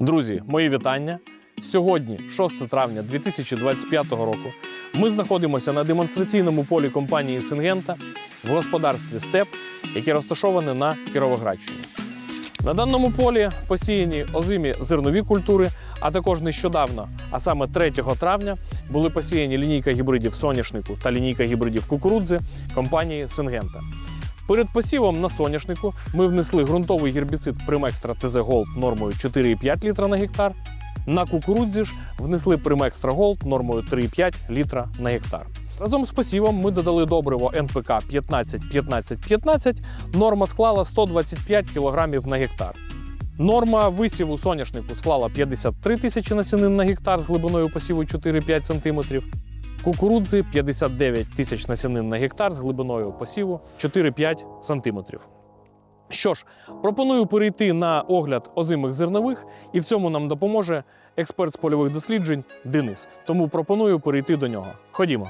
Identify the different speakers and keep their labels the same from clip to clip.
Speaker 1: Друзі, мої вітання. Сьогодні, 6 травня 2025 року, ми знаходимося на демонстраційному полі компанії Сингента в господарстві Степ, яке розташоване на Кіровоградщині. На даному полі посіяні озимі зернові культури, а також нещодавно, а саме 3 травня, були посіяні лінійка гібридів соняшнику та лінійка гібридів кукурудзи компанії Сингента. Перед посівом на соняшнику ми внесли ґрунтовий гербіцид Примекстра ТЗ Голд нормою 4,5 літра на гектар. На кукурудзі ж внесли Примекстра Голд нормою 3,5 літра на гектар. Разом з посівом ми додали добриво НПК 15-15-15. Норма склала 125 кг на гектар. Норма висіву соняшнику склала 53 тисячі насінин на гектар з глибиною посіву 4-5 см. Кукурудзи 59 тисяч насінин на гектар з глибиною посіву 4-5 см. Що ж, пропоную перейти на огляд озимих зернових, і в цьому нам допоможе експерт з польових досліджень Денис. Тому пропоную перейти до нього. Ходімо.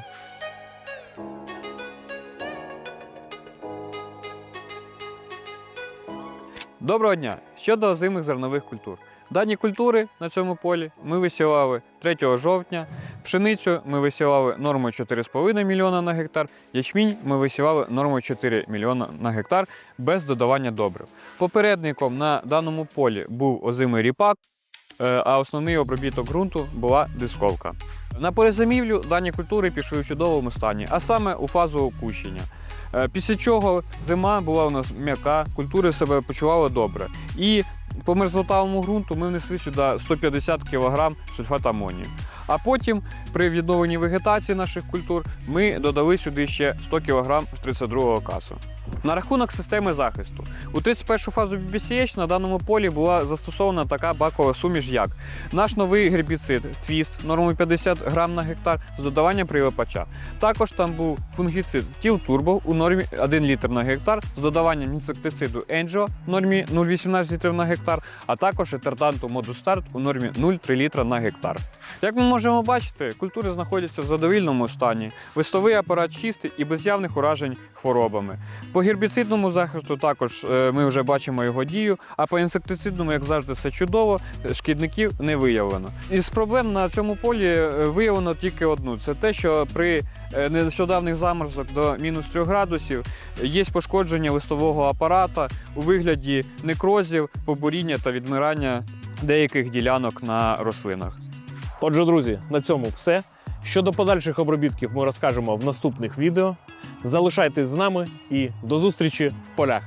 Speaker 2: Доброго дня! Щодо озимих зернових культур. Дані культури на цьому полі ми висівали 3 жовтня, пшеницю ми висівали нормою 4,5 мільйона на гектар, ячмінь ми висівали нормою 4 мільйона на гектар без додавання добрив. Попередником на даному полі був озимий ріпак, е, а основний обробіток ґрунту була дисковка. На перезимівлю дані культури пішли в чудовому стані, а саме у фазу опущення. Е, Після чого зима була у нас м'яка, культури себе почували добре. І по мерзлотавому ґрунту ми внесли сюди 150 кг сульфат амонію. А потім при відновленні вегетації наших культур ми додали сюди ще 100 кг з 32-го касу. На рахунок системи захисту. У 31 фазу BBCH на даному полі була застосована така бакова суміш, як наш новий гербіцид Твіст нормою 50 грам на гектар з додаванням прилипача. Також там був фунгіцид Тіл Турбо у нормі 1 літр на гектар з додаванням інсектициду Енджо в нормі 0,18 літрів на гектар, а також етертанту Модустарт у нормі 0,3 літра на гектар. Як ми можемо бачити, культури знаходяться в задовільному стані, листовий апарат чистий і без явних уражень хворобами. По гербіцидному захисту також е, ми вже бачимо його дію, а по інсектицидному, як завжди, все чудово, шкідників не виявлено. Із проблем на цьому полі е, виявлено тільки одну: це те, що при е, нещодавних заморозок до мінус 3 градусів є пошкодження листового апарата у вигляді некрозів, побуріння та відмирання деяких ділянок на рослинах.
Speaker 1: Отже, друзі, на цьому все. Щодо подальших обробітків ми розкажемо в наступних відео. Залишайтесь з нами і до зустрічі в полях.